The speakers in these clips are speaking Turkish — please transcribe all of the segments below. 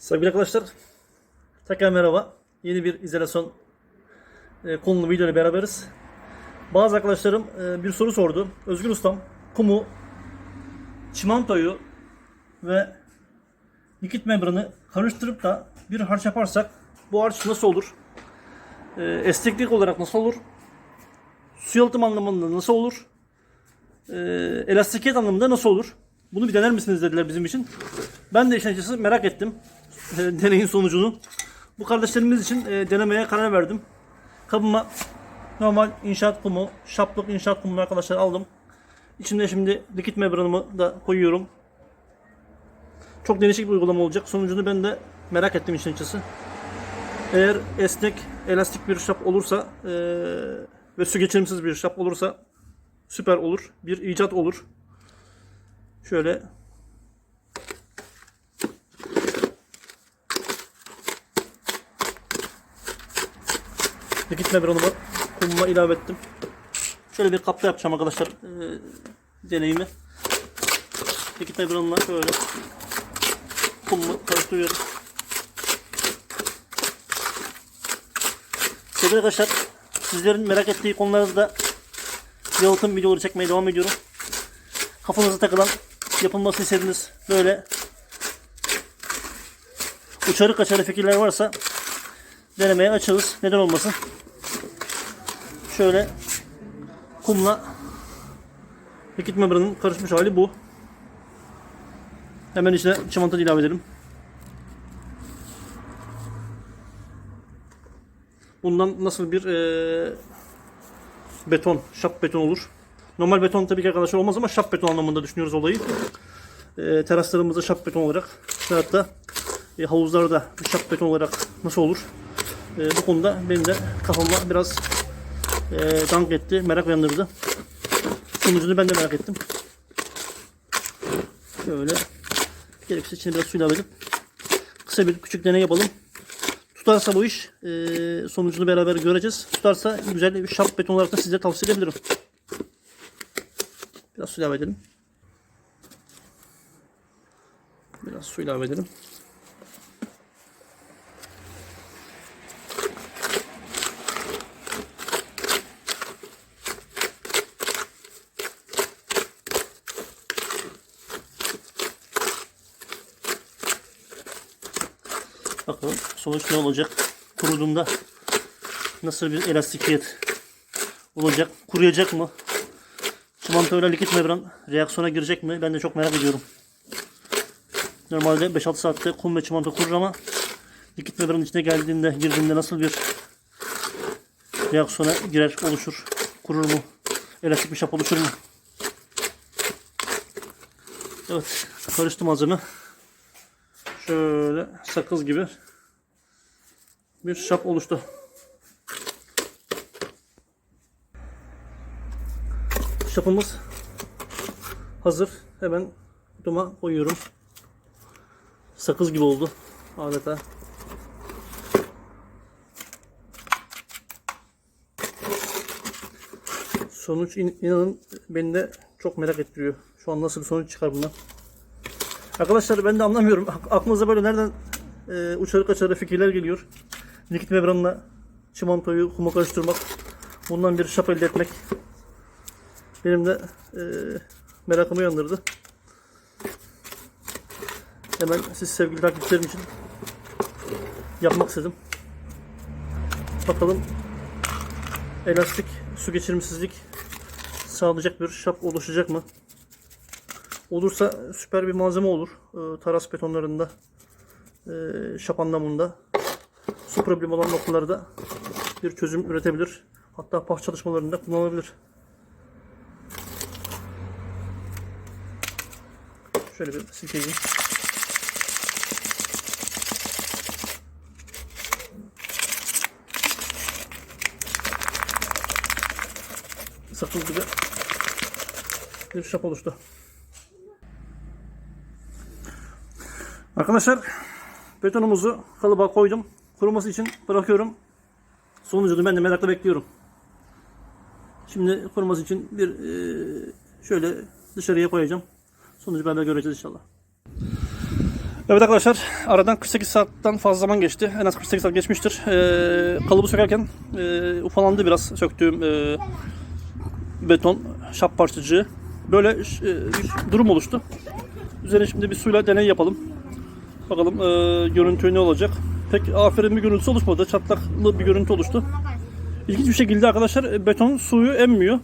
Sevgili arkadaşlar, tekrar merhaba. Yeni bir izolasyon e, konulu video ile beraberiz. Bazı arkadaşlarım e, bir soru sordu. Özgür Ustam, kumu, çimentoyu ve likit membranı karıştırıp da bir harç yaparsak bu harç nasıl olur? E, esneklik olarak nasıl olur? Su yalıtım anlamında nasıl olur? E, elastikiyet anlamında nasıl olur? Bunu bir dener misiniz dediler bizim için. Ben de işin açıkçası merak ettim deneyin sonucunu. Bu kardeşlerimiz için e, denemeye karar verdim. Kabıma normal inşaat kumu, şaplık inşaat kumunu arkadaşlar aldım. İçinde şimdi likit membranımı da koyuyorum. Çok değişik bir uygulama olacak. Sonucunu ben de merak ettim işin açıkçası. Eğer esnek, elastik bir şap olursa e, ve su geçirimsiz bir şap olursa süper olur. Bir icat olur. Şöyle likit membranımı kumuma ilave ettim. Şöyle bir kapta yapacağım arkadaşlar e, deneyimi. Likit membranımla şöyle kumumu karıştırıyorum. Sevgili arkadaşlar sizlerin merak ettiği konularda yalıtım videoları çekmeye devam ediyorum. Kafanıza takılan yapılması istediğiniz böyle uçarı kaçarı fikirler varsa denemeye açığız. Neden olmasın? Şöyle kumla likit membranın karışmış hali bu. Hemen içine çimento ilave edelim. Bundan nasıl bir eee, beton, şap beton olur? Normal beton tabii ki arkadaşlar olmaz ama şap beton anlamında düşünüyoruz olayı. Eee teraslarımızda şap beton olarak ve hatta e, havuzlarda şap beton olarak nasıl olur? E, bu konuda benim de kafama biraz e, dank etti, merak uyandırdı. Sonucunu ben de merak ettim. Şöyle gerekirse içine biraz su ilave edip kısa bir küçük deney yapalım. Tutarsa bu iş e, sonucunu beraber göreceğiz. Tutarsa güzel bir şap beton olarak da size tavsiye edebilirim. Biraz su ilave edelim. Biraz su ilave edelim. Bakalım sonuç ne olacak? Kuruduğunda nasıl bir elastikiyet olacak? Kuruyacak mı? Çimento ile likit membran reaksiyona girecek mi? Ben de çok merak ediyorum. Normalde 5-6 saatte kum ve çimento kurur ama likit membranın içine geldiğinde, girdiğinde nasıl bir reaksiyona girer, oluşur? Kurur mu? Elastik bir şap oluşur mu? Evet, karıştı malzeme. Şöyle sakız gibi bir şap oluştu. Şapımız hazır. Hemen kutuma koyuyorum. Sakız gibi oldu adeta. Sonuç in- inanın beni de çok merak ettiriyor. Şu an nasıl bir sonuç çıkar bundan. Arkadaşlar ben de anlamıyorum. Ak- Aklınıza böyle nereden e, uçarı kaçarı fikirler geliyor. Likit membranla çimentoyu kuma karıştırmak. Bundan bir şap elde etmek. Benim de e, merakımı uyandırdı. Hemen siz sevgili takipçilerim için yapmak istedim. Bakalım elastik su geçirmesizlik sağlayacak bir şap oluşacak mı? Olursa süper bir malzeme olur. Ee, taras betonlarında e, şap anlamında su problemi olan noktalarda bir çözüm üretebilir. Hatta pah çalışmalarında kullanılabilir. Şöyle bir silkeleyeyim. Sakız gibi bir şap oluştu. Arkadaşlar betonumuzu kalıba koydum. Kuruması için bırakıyorum. Sonucunu ben de merakla bekliyorum. Şimdi kuruması için bir e, şöyle dışarıya koyacağım. Sonucu beraber göreceğiz inşallah. Evet arkadaşlar aradan 48 saatten fazla zaman geçti. En az 48 saat geçmiştir. Ee, kalıbı sökerken e, ufalandı biraz söktüğüm e, beton şap parçacığı. Böyle e, bir durum oluştu. Üzerine şimdi bir suyla deney yapalım. Bakalım e, görüntü ne olacak. Pek aferin bir görüntüsü oluşmadı. Çatlaklı bir görüntü oluştu. İlginç bir şekilde arkadaşlar e, beton suyu emmiyor.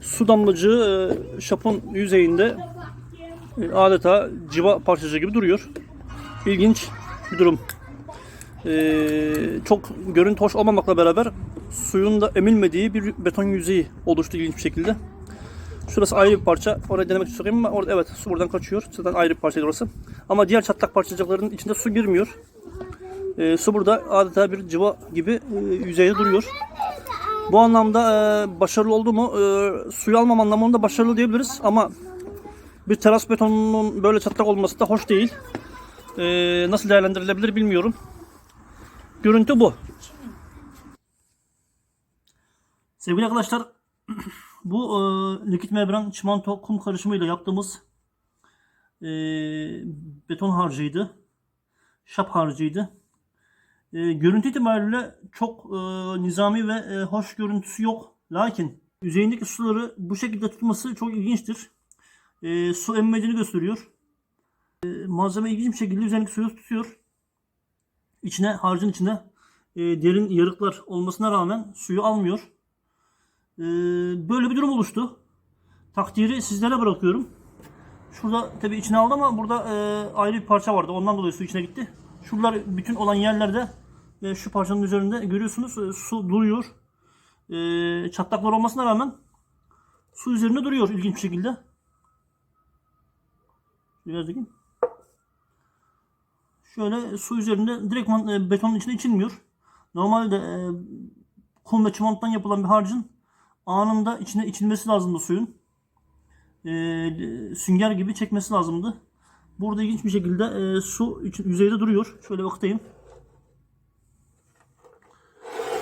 Su damlacığı e, şapın yüzeyinde e, adeta civa parçacığı gibi duruyor. İlginç bir durum. E, çok görüntü hoş olmamakla beraber suyun da emilmediği bir beton yüzeyi oluştu ilginç bir şekilde. Şurası ayrı bir parça. Orayı denemek istiyorum ama orada evet su buradan kaçıyor. Zaten ayrı bir parçaydı orası. Ama diğer çatlak parçacıkların içinde su girmiyor. E, su burada adeta bir civa gibi e, yüzeyde duruyor. Bu anlamda e, başarılı oldu mu? E, suyu almam anlamında başarılı diyebiliriz ama bir teras betonunun böyle çatlak olması da hoş değil. E, nasıl değerlendirilebilir bilmiyorum. Görüntü bu. Sevgili arkadaşlar, bu e, likit membran çimento kum karışımıyla yaptığımız e, beton harcıydı. Şap harcıydı. E, görüntü itibariyle çok e, nizami ve e, hoş görüntüsü yok. Lakin yüzeyindeki suları bu şekilde tutması çok ilginçtir. E, su emmediğini gösteriyor. E, malzeme ilginç bir şekilde üzerindeki suyu tutuyor. İçine harcın içine e, derin yarıklar olmasına rağmen suyu almıyor. E, böyle bir durum oluştu. Takdiri sizlere bırakıyorum. Şurada tabii içine aldı ama burada e, ayrı bir parça vardı. Ondan dolayı su içine gitti. Şuralar bütün olan yerlerde ve şu parçanın üzerinde görüyorsunuz e, su duruyor. E, çatlaklar olmasına rağmen su üzerinde duruyor ilginç bir şekilde. Biraz dikeyim. Şöyle su üzerinde direktman e, betonun içine içilmiyor. Normalde e, kum ve çimentodan yapılan bir harcın anında içine içilmesi lazımdı suyun. E, sünger gibi çekmesi lazımdı. Burada ilginç bir şekilde e, su yüzeyde duruyor. Şöyle bakayım.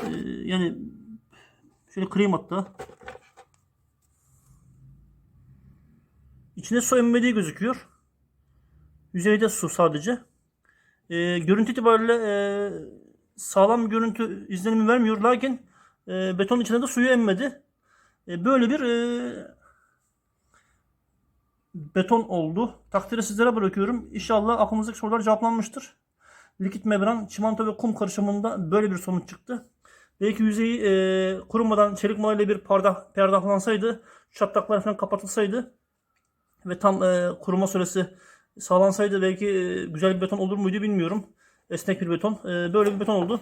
E, yani şöyle kırayım hatta. İçinde su emmediği gözüküyor. Yüzeyde su sadece. E, görüntü itibariyle e, sağlam görüntü izlenimi vermiyor. Lakin e, beton içinde de suyu emmedi. E, böyle bir e, beton oldu. Takdiri sizlere bırakıyorum. İnşallah aklınızdaki sorular cevaplanmıştır. Likit membran, çimento ve kum karışımında böyle bir sonuç çıktı. Belki yüzeyi e, kurumadan çelik malayla bir parda, perdahlansaydı, çatlaklar falan kapatılsaydı ve tam e, kuruma süresi sağlansaydı belki e, güzel bir beton olur muydu bilmiyorum. Esnek bir beton. E, böyle bir beton oldu.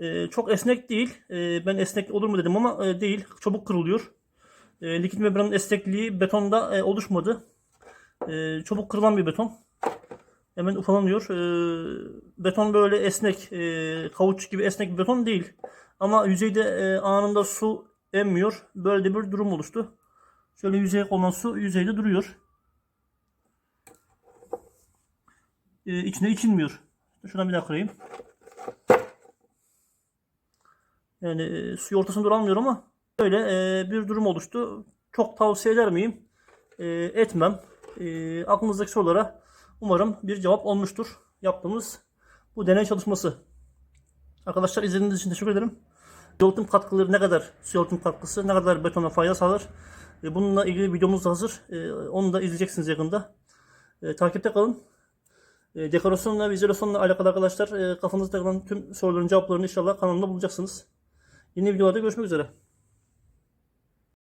E, çok esnek değil. E, ben esnek olur mu dedim ama e, değil. Çabuk kırılıyor. E, likit membranın esnekliği betonda e, oluşmadı. E, çabuk kırılan bir beton. Hemen ufalanıyor. E, beton böyle esnek, e, kavuç gibi esnek bir beton değil. Ama yüzeyde e, anında su emmiyor. Böyle de bir durum oluştu. Şöyle yüzeye konan su yüzeyde duruyor. E, içine içilmiyor. Şuradan bir daha kırayım. Yani e, suyu ortasında duramıyor ama böyle e, bir durum oluştu. Çok tavsiye eder miyim? E, etmem. E, aklınızdaki sorulara umarım bir cevap olmuştur. Yaptığımız bu deney çalışması. Arkadaşlar izlediğiniz için teşekkür ederim. Yalıtım katkıları ne kadar, su yalıtım katkısı ne kadar betona fayda sağlar. E, bununla ilgili videomuz da hazır. E, onu da izleyeceksiniz yakında. E, takipte kalın. E, dekorasyonla, vizülasyonla alakalı arkadaşlar e, kafanızda kalan tüm soruların cevaplarını inşallah kanalımda bulacaksınız. Yeni videolarda görüşmek üzere.